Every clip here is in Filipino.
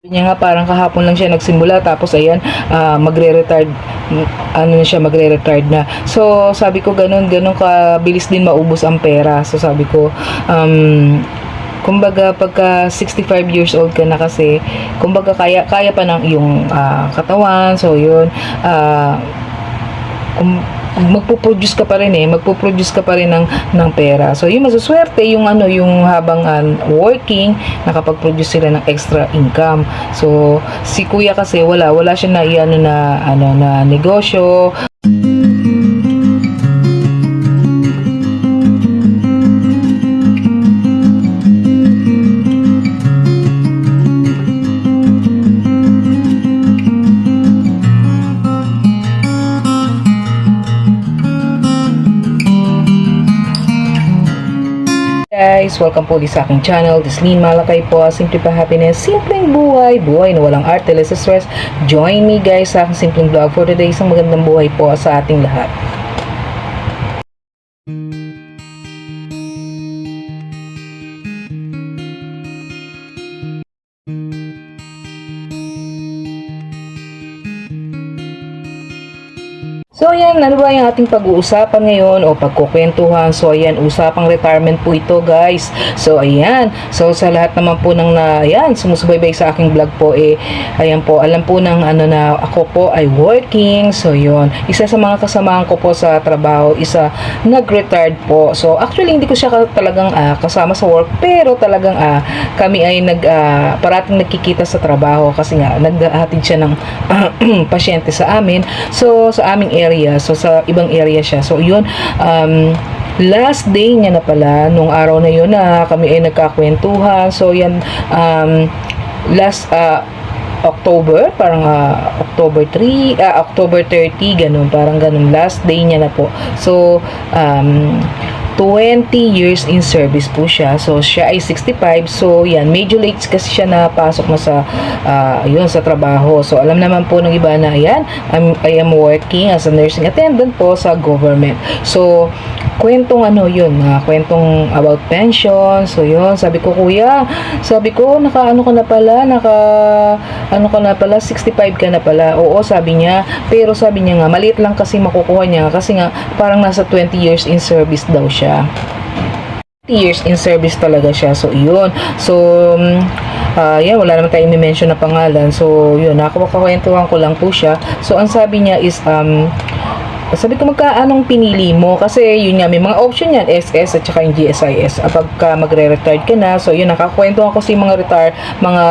Niya nga parang kahapon lang siya nagsimula tapos ayan ah, magre-retard ano na siya magre-retard na. So sabi ko ganun ganun kabilis din maubos ang pera. So sabi ko um kumbaga pagka 65 years old ka na kasi kumbaga kaya kaya pa ng iyong ah, katawan. So yun ah kung magpo-produce ka pa rin eh, magpo-produce ka pa rin ng, ng pera. So, yung masuswerte, yung ano, yung habang ah, working, nakapag-produce sila ng extra income. So, si kuya kasi wala, wala siya na iano na, ano, na negosyo. Guys! Welcome po ulit sa aking channel. This is Lynn Malakay po. Simple pa happiness. Simpleng buhay. Buhay na walang arte, less stress. Join me guys sa aking simpleng vlog for today. Isang magandang buhay po sa ating lahat. So ayan, ano ba yung ating pag-uusapan ngayon o pagkukwentuhan? So ayan, usapang retirement po ito guys. So ayan, so sa lahat naman po ng na, ayan, sumusubaybay sa aking vlog po eh, ayan po, alam po ng ano na ako po ay working. So yun, isa sa mga kasamahan ko po sa trabaho, isa nag-retired po. So actually hindi ko siya talagang ah, kasama sa work, pero talagang ah, kami ay nag, ah, parating nagkikita sa trabaho kasi nga naghahatid siya ng pasyente sa amin. So sa aming area, so sa ibang area siya. So yun, um, last day niya na pala, nung araw na yun na kami ay nagkakwentuhan. So yan, um, last, ah, October, parang ah, October 3, ah, October 30, ganun, parang ganun, last day niya na po. So, um, 20 years in service po siya. So, siya ay 65. So, yan, medyo late kasi siya napasok na sa, ah, yun, sa trabaho. So, alam naman po ng iba na, yan, I'm, I am working as a nursing attendant po sa government. So, kwentong ano yun, ah, kwentong about pension. So, yun, sabi ko, kuya, sabi ko, naka ano ka na pala, naka ano ka na pala, 65 ka na pala. Oo, sabi niya. Pero sabi niya nga, maliit lang kasi makukuha niya kasi nga parang nasa 20 years in service daw siya. 20 years in service talaga siya. So, yun. So, um, ah, yan, wala naman tayong mention na pangalan. So, yun, nakakakwentuhan ko lang po siya. So, ang sabi niya is, um, sabi ko magkaanong pinili mo? Kasi yun nga may mga option yan SS at saka yung GSIS Ah, pagka magre-retired ka na so yun nakakwentuhan ko sa mga retire mga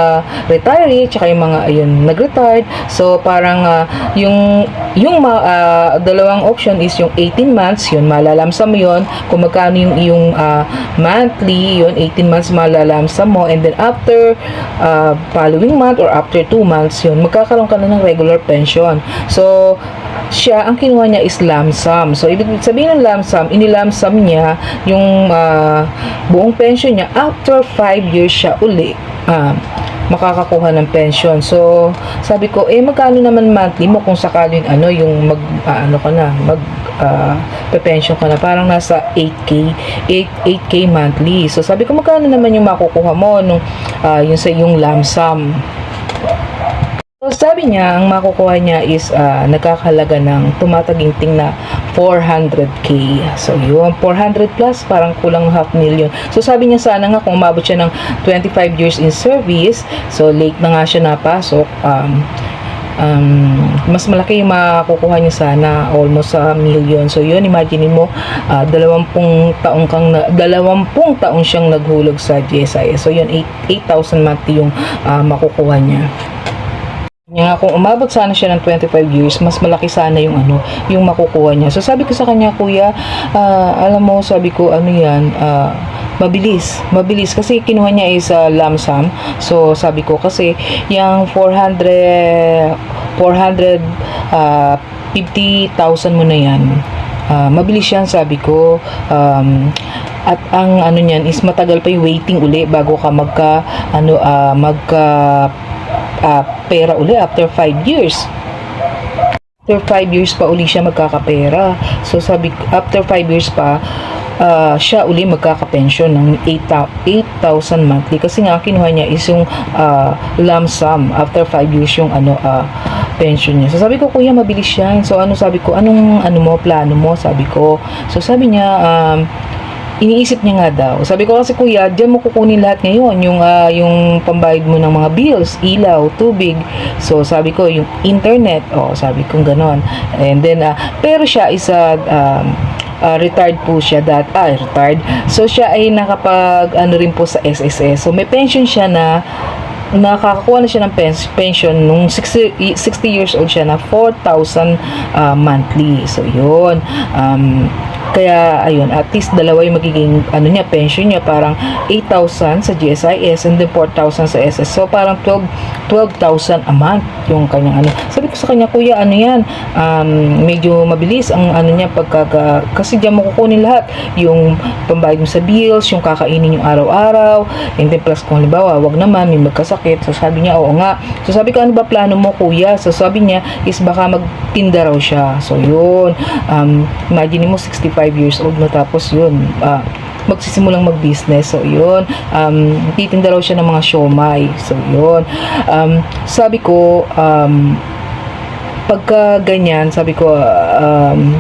retiree tsaka yung mga ayun nag-retired. So parang ah, yung yung ah, dalawang option is yung 18 months yun malalamsam yun. Kung magkano yung yung ah, monthly yun 18 months malalamsam mo. And then after ah, following month or after 2 months yun magkakaroon ka na ng regular pension. So siya, ang kinuha niya is lump sum. So, ibig sabihin ng inilamp sum niya yung ah, buong pension niya. After 5 years siya uli, ah, makakakuha ng pension. So, sabi ko, eh, magkano naman monthly mo kung sakaling ano, yung mag, ah, ano ka na, mag, ah, pe-pension ka na, parang nasa 8K, 8, 8K monthly. So, sabi ko, magkano naman yung makukuha mo nung, ah, yung sa yung lump sum. So, sabi niya, ang makukuha niya is ah, nagkakalaga ng tumataginting na 400k. So, yun, 400 plus, parang kulang half million. So, sabi niya sana nga kung umabot siya ng 25 years in service, so late na nga siya napasok, um, um, mas malaki yung makukuha niya sana, almost a million. So, yun, imagine mo, ah, dalawampung taong kang, na, dalawampung taong siyang naghulog sa GSIS. So, yun, 8 8,000 monthly yung ah, makukuha niya. Nga kung umabot sana siya ng 25 years, mas malaki sana yung ano, yung makukuha niya. So sabi ko sa kanya, kuya, ah, alam mo, sabi ko, ano yan, ah, mabilis, mabilis. Kasi kinuha niya is uh, lump sum. So sabi ko, kasi yung 400, 400, ah, 50,000 mo na yan, Ah, mabilis yan sabi ko um, at ang ano niyan is matagal pa yung waiting uli bago ka magka ano ah, magka ah, pera uli after 5 years after 5 years pa uli siya magkakapera so sabi after 5 years pa ah, siya uli magkaka-pension ng 8,000 8,000 monthly kasi nga kinuha niya is yung ah, lump sum after 5 years yung ano ah, pension niya. So sabi ko, kuya, mabilis yan. So ano sabi ko, anong ano mo, plano mo? Sabi ko. So sabi niya, um, iniisip niya nga daw. Sabi ko kasi kuya, diyan mo kukunin lahat ngayon yung ah, yung pambayad mo ng mga bills, ilaw, tubig. So sabi ko yung internet, oh, sabi ko ganon. And then ah, pero siya is a um, ah, retired po siya that ah retired. So siya ay nakapag ano rin po sa SSS. So may pension siya na nakakakuha na siya ng pens- pension nung 60, y- 60 years old siya na 4,000 ah, monthly. So, yun. Um, kaya, ayun, at least dalawa yung magiging, ano niya, pension niya, parang 8,000 sa GSIS and then 4,000 sa SS. So, parang 12 12,000 a month yung kanyang ano. Sabi ko sa kanya, kuya, ano yan? Um, medyo mabilis ang ano niya pagka, kasi diyan mo kukunin lahat. Yung pambayad mo sa bills, yung kakainin yung araw-araw, and then plus kung halimbawa, wag naman, may magkasakit. So, sabi niya, oo nga. So, sabi ko, ano ba plano mo, kuya? So, sabi niya, is baka magtinda raw siya. So, yun. Um, imagine mo, 65 years old na tapos yun. Ah, magsisimulang mag-business. So, yun. Um, titinda raw siya ng mga siomay. So, yun. Um, sabi ko, um, pagka ganyan, sabi ko, um,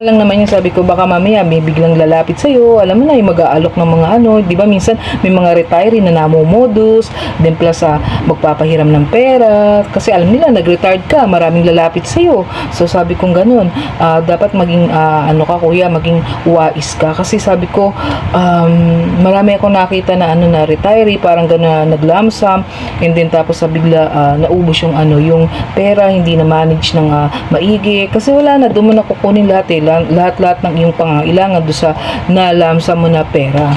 lang naman yung sabi ko baka mamaya may biglang lalapit sa iyo alam mo na yung mag-aalok ng mga ano di ba? Minsan may mga retiree na namomodus then plus ah, magpapahiram ng pera. Kasi alam nila nag-retired ka maraming lalapit sa iyo so sabi kong ganun ah, dapat maging ah, ano ka kuya maging wais ka. Kasi sabi ko um, marami akong nakita na ano na retiree parang gana naglamsam and then tapos sa bigla ah, naubos yung ano yung pera hindi na manage ng ah, maigi. Kasi wala na doon mo na kukunin lahat eh lahat-lahat ng iyong pangailangan doon sa nalamsam mo na pera.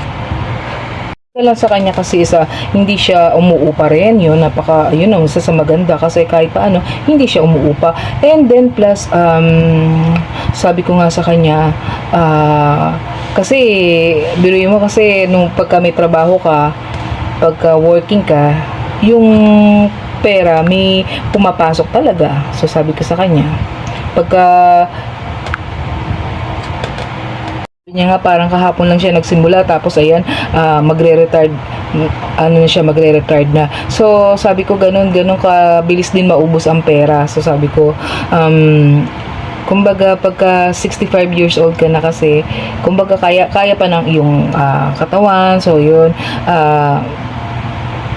Lang sa kanya kasi isa hindi siya umuupa rin yun napaka yun ang isa sa maganda kasi kahit paano hindi siya umuupa. And then plus um, sabi ko nga sa kanya ah, kasi biruin mo kasi nung pagka may trabaho ka pagka working ka yung pera may pumapasok talaga. So sabi ko sa kanya pagka niya nga parang kahapon lang siya nagsimula tapos ayan ah, magre-retard ano na siya magre-retard na. So sabi ko ganun ganun kabilis din maubos ang pera. So sabi ko um kumbaga pagka 65 years old ka na kasi kumbaga kaya kaya pa ng iyong ah, katawan. So yun ah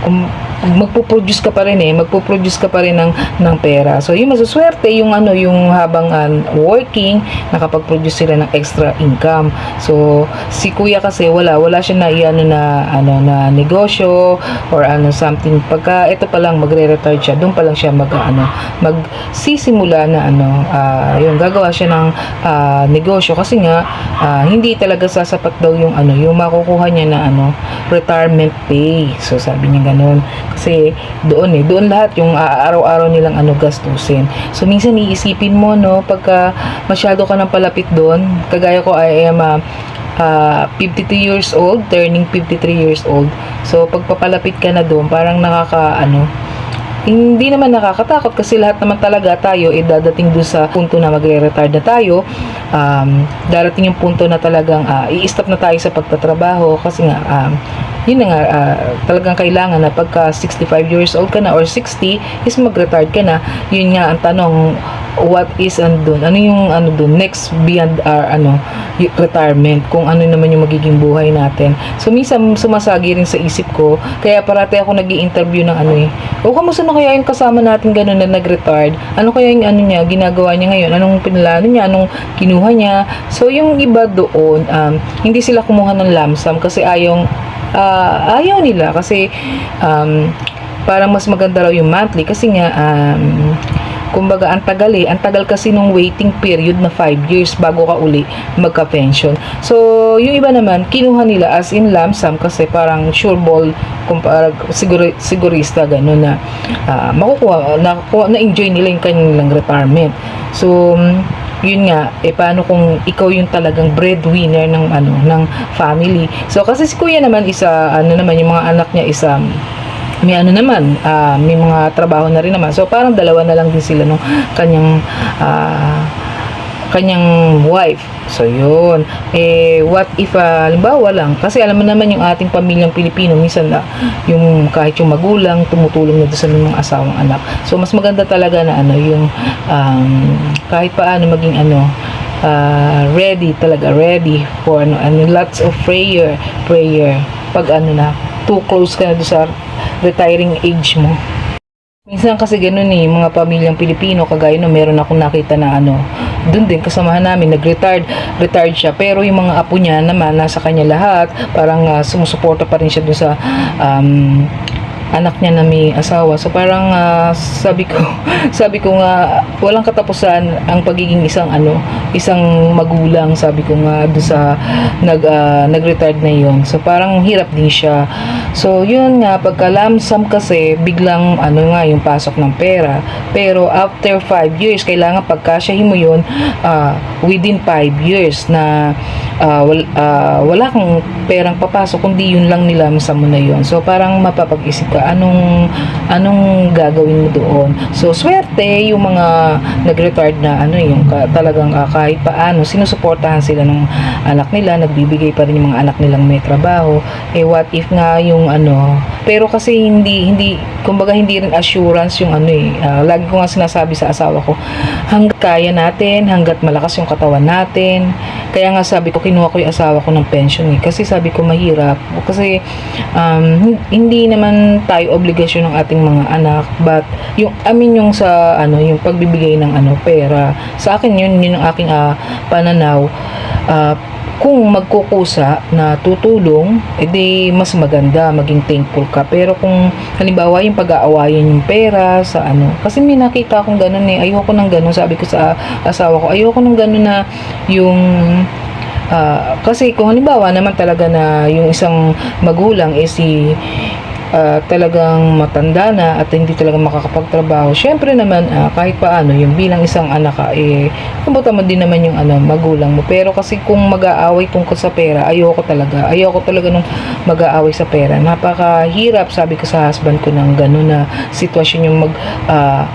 kung magpo-produce ka pa rin eh, magpo-produce ka pa rin ng, ng pera. So, yung masuswerte, yung ano, yung habang ah, working, nakapag-produce sila ng extra income. So, si kuya kasi wala, wala siya na iano na, ano, na negosyo or ano, something. Pagka ito pa lang, magre-retire siya, doon pa lang siya mag, ano, magsisimula na, ano, ah, yung gagawa siya ng ah, negosyo kasi nga, ah, hindi talaga sasapat daw yung, ano, yung makukuha niya na, ano, retirement pay. So, sabi niya ganun. Kasi doon eh, doon lahat yung ah, araw-araw nilang ano gastusin. So minsan iisipin mo no, pagka masyado ka nang palapit doon, kagaya ko I am ah, ah, 52 years old, turning 53 years old. So pagpapalapit ka na doon, parang nakaka ano, hindi naman nakakatakot kasi lahat naman talaga tayo eh dadating doon sa punto na magre-retire na tayo um, darating yung punto na talagang ah, i-stop na tayo sa pagtatrabaho kasi nga um, yun nga ah, talagang kailangan na pagka 65 years old ka na or 60 is mag-retire ka na. Yun nga ang tanong what is andun? Ano yung ano dun? Next beyond our ano retirement? Kung ano naman yung magiging buhay natin. So minsan sumasagi rin sa isip ko. Kaya parati ako nag interview ng ano eh. O kamusta na kaya yung kasama natin ganun na nag-retired? Ano kaya yung ano niya ginagawa niya ngayon? Anong pinalano niya? Anong kinuha niya? So yung iba doon um, hindi sila kumuha ng lamsam kasi ayaw ah, ayaw nila kasi um, parang mas maganda raw yung monthly kasi nga um, kumbaga ang tagal eh. Ang tagal kasi nung waiting period na 5 years bago ka uli magka-pension. So yung iba naman kinuha nila as in lump sum kasi parang sure ball kumpara siguro sigurista ganun na ah, makukuha nakukuha na enjoy nila yung kanilang retirement. So mm, yun nga, eh paano kung ikaw yung talagang breadwinner ng ano ng family. So kasi si Kuya naman isa ano naman yung mga anak niya isa may ano naman, ah, may mga trabaho na rin naman. So parang dalawa na lang din sila nung kanyang ah, kanyang wife. So, yun. Eh, what if, ah, halimbawa lang, kasi alam mo naman yung ating pamilyang Pilipino, minsan na, yung kahit yung magulang, tumutulong na doon sa mga asawang anak. So, mas maganda talaga na ano, yung, um, kahit paano maging ano, ah, ready talaga, ready for ano, ano, lots of prayer, prayer, pag ano na, too close ka na doon sa retiring age mo. Minsan kasi ganun eh, mga pamilyang Pilipino, kagaya no, meron akong nakita na ano, dun din kasamahan namin, nag-retired, retired siya, pero yung mga apo niya naman, nasa kanya lahat, parang ah, sumusuporta pa rin siya dun sa um, anak niya na may asawa. So parang ah, sabi ko, sabi ko nga walang katapusan ang pagiging isang ano, isang magulang, sabi ko nga do sa nag ah, nag-retired na 'yon. So parang hirap din siya. So yun nga pagka lump sum kasi biglang ano nga yung pasok ng pera. Pero after 5 years kailangan pagkasyahin mo 'yon ah, within 5 years na ah, wal- ah, wala kang perang papasok kundi yun lang nila sa mo na yun. So parang mapapag-isip ka anong anong gagawin mo doon. So swerte yung mga nag-retired na ano yung ka- talagang ah, kahit paano sinusuportahan sila ng anak nila, nagbibigay pa rin yung mga anak nilang may trabaho. Eh what if nga yung ano, pero kasi hindi hindi kumbaga hindi rin assurance yung ano eh. Ah, lagi ko nga sinasabi sa asawa ko, hanggat kaya natin, hanggat malakas yung katawan natin. Kaya nga sabi ko, kinuha ko yung asawa ko ng pension eh. Kasi sabi ko, mahirap. Kasi um, hindi naman tayo obligasyon ng ating mga anak. But, yung, I mean, yung sa, ano, yung pagbibigay ng ano, pera. Sa akin yun, yun ang aking ah, pananaw. Ah, kung magkukusa na tutulong, edi mas maganda, maging thankful ka. Pero kung halimbawa yung pag-aawayan yung pera sa ano, kasi may nakita akong ganun eh, ayoko ng ganun, sabi ko sa asawa ko, ayoko ng ganun na yung ah, kasi kung halimbawa naman talaga na yung isang magulang is si ah, talagang matanda na at hindi talaga makakapagtrabaho, syempre naman ah, kahit paano, yung bilang isang anak ka, eh, kumbuta mo din naman yung ano, magulang mo. Pero kasi kung mag-aaway tungkol sa pera, ayoko talaga. Ayoko talaga nung mag-aaway sa pera. Napakahirap, sabi ko sa husband ko ng gano'n na sitwasyon yung mag, ah,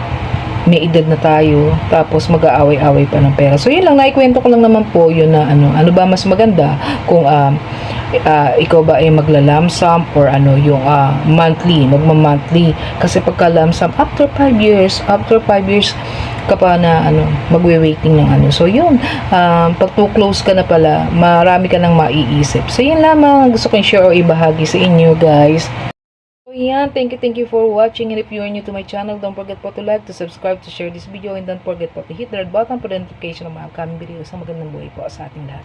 may edad na tayo, tapos mag-aaway-away pa ng pera. So, yun lang, naikwento ko lang naman po yun na ano, ano ba mas maganda kung um, ah, ikaw ba ay magla-lump or ano, yung ah, monthly, magma-monthly. Kasi pagka lump sum, after 5 years, after 5 years, ka pa na ano, magwe-waiting ng ano. So, yun, um, pag too close ka na pala, marami ka nang maiisip. So, yun lamang gusto kong share o ibahagi sa inyo, guys. So yan, thank you, thank you for watching and if you are new to my channel, don't forget po to like, to subscribe, to share this video and don't forget po to hit the red button for the notification ng mga upcoming videos. Ang magandang buhay po sa ating lahat.